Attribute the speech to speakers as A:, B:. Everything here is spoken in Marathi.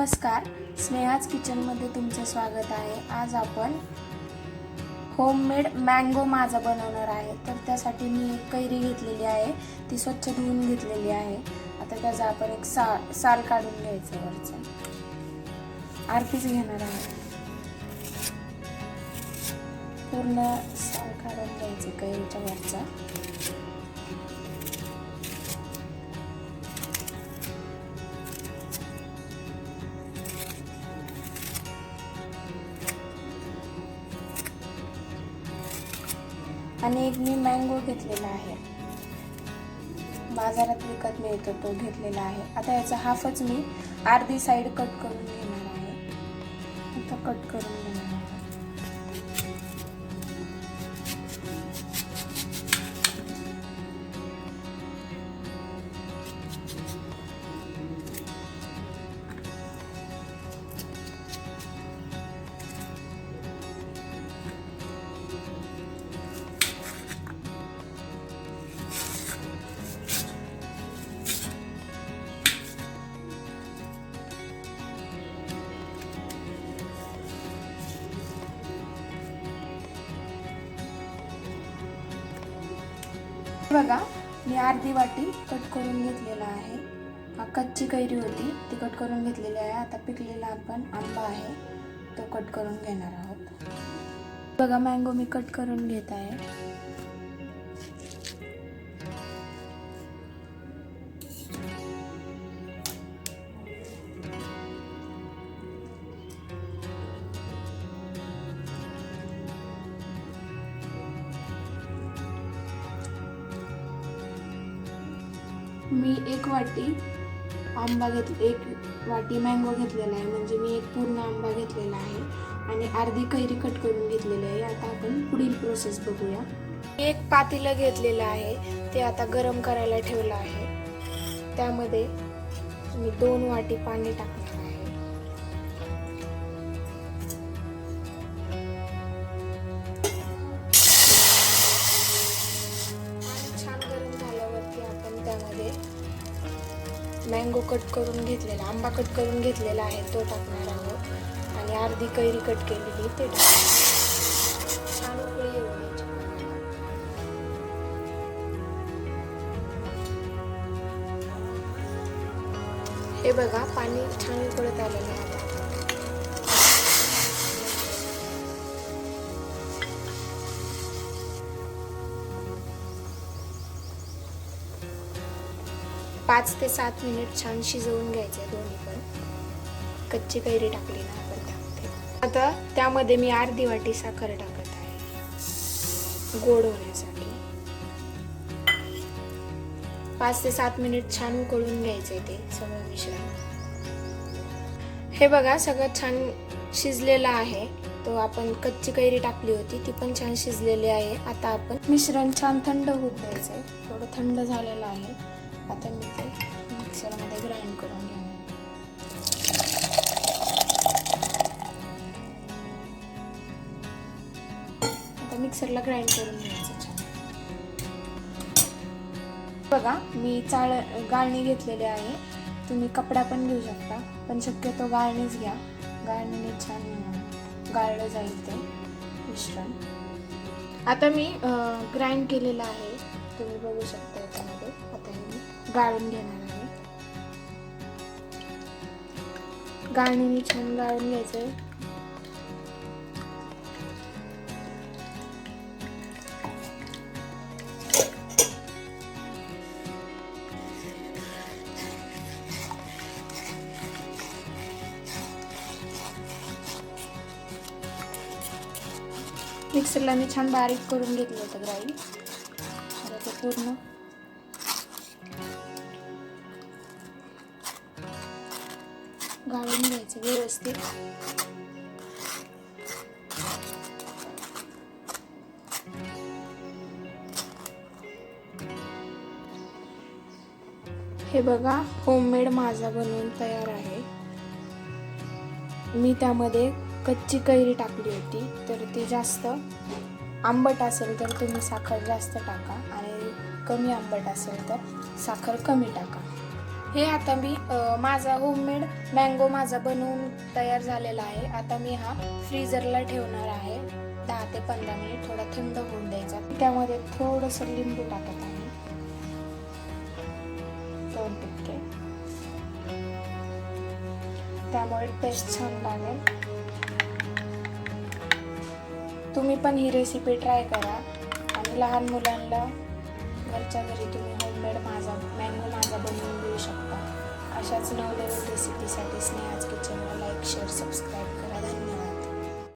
A: नमस्कार. स्नेहाज किचनमध्ये तुमचं स्वागत आहे. आज आपण होममेड मँगो माझा बनवणार आहे. तर त्यासाठी मी एक कैरी घेतलेली आहे. ती स्वच्छ धुवून घेतलेली आहे. आता त्याचा आपण एक सा साल काढून घ्यायचं वरचं. आरतीच घेणार आहे. पूर्ण साल काढून घ्यायचं कैरीच्या वरचा. आणि एक मी मँगो घेतलेला आहे. बाजारात विकत मिळतो तो घेतलेला आहे. आता याचा हाफच मी अर्धी साईड कट करून घेणार आहे. आता कट करून घेणार बघा मी अर्धी वाटी कट करून घेतलेला आहे. हा कच्ची कैरी होती ती कट करून घेतलेली आहे. आता पिकलेला आपण आंबा आहे तो कट करून घेणार आहोत. बघा मँगो मी कट करून घेत आहे. मी एक वाटी आंबा घेतली एक वाटी मँगो घेतलेला आहे. म्हणजे मी एक पूर्ण आंबा घेतलेला आहे आणि अर्धी कैरी कट करून घेतलेली आहे. आता आपण पुढील प्रोसेस बघूया. एक पातेलं घेतलेलं आहे. ते आता गरम करायला ठेवलं आहे. त्यामध्ये मी दोन वाटी पाणी टाकले मँगो कट करून घेतलेला आंबा कट करून घेतलेला आहे तो टाकणार आहोत. आणि अर्धी कैरी कट केलेली ते टाकणार छान हे बघा पाणी छान उकळत आलेलं आहे. पाच ते सात मिनिट छान शिजवून घ्यायचे दोन्ही पण. कच्ची कैरी टाकली ना आपण त्यामध्ये. आता त्यामध्ये मी अर्धी वाटी साखर टाकत आहे. गोड होण्यासाठी. पाच ते सात मिनिट छान उकळून घ्यायचे ते सगळं मिश्रण. हे बघा सगळं छान शिजलेलं आहे. तो आपण कच्ची कैरी टाकली होती ती पण छान शिजलेली आहे. आता आपण मिश्रण छान थंड होऊ द्यायचंय थोडं थंड झालेलं आहे. आता मी ते मिक्सरमध्ये ग्राइंड करून घेणार आता मिक्सरला ग्राइंड करून घ्यायचं छान. बघा मी चाळ गाळणी घेतलेली आहे. तुम्ही कपडा पण घेऊ शकता पण शक्यतो गाळणीच घ्या. गाळणीने छान गाळलं जाईल ते मिश्रण. आता मी ग्राइंड केलेलं आहे. तुम्ही बघू शकता याच्यामध्ये. आता मी गाळून घेणार आहे. गाळणीने छान गाळून घ्यायचं मिक्सरला मी छान बारीक करून घेतलं होतं ग्राइंड. आता ते पूर्ण गाळून घ्यायचं व्यवस्थित. हे बघा होममेड माझा बनवून तयार आहे. मी त्यामध्ये कच्ची कैरी टाकली होती तर ती जास्त आंबट असेल तर तुम्ही साखर जास्त टाका आणि कमी आंबट असेल तर साखर कमी टाका. हे आता मी माझा होममेड मँगो माझा बनवून तयार झालेला आहे. आता मी हा फ्रीजरला ठेवणार आहे. दहा ते पंधरा मिनिट थोडा थंड होऊन द्यायचा. त्यामध्ये थोडंसं लिंबू टाकत आहे. दोन टक्के त्यामुळे टेस्ट छान लागेल. तुम्ही पण ही रेसिपी ट्राय करा. आणि लहान मुलांना घरच्या घरी तुम्ही होममेड माझा मॅन्यू माझा बनवून देऊ शकता. अशाच नवनवीन रेसिपीसाठी स्नेहाज किचनला लाईक शेअर सबस्क्राईब करा. धन्यवाद.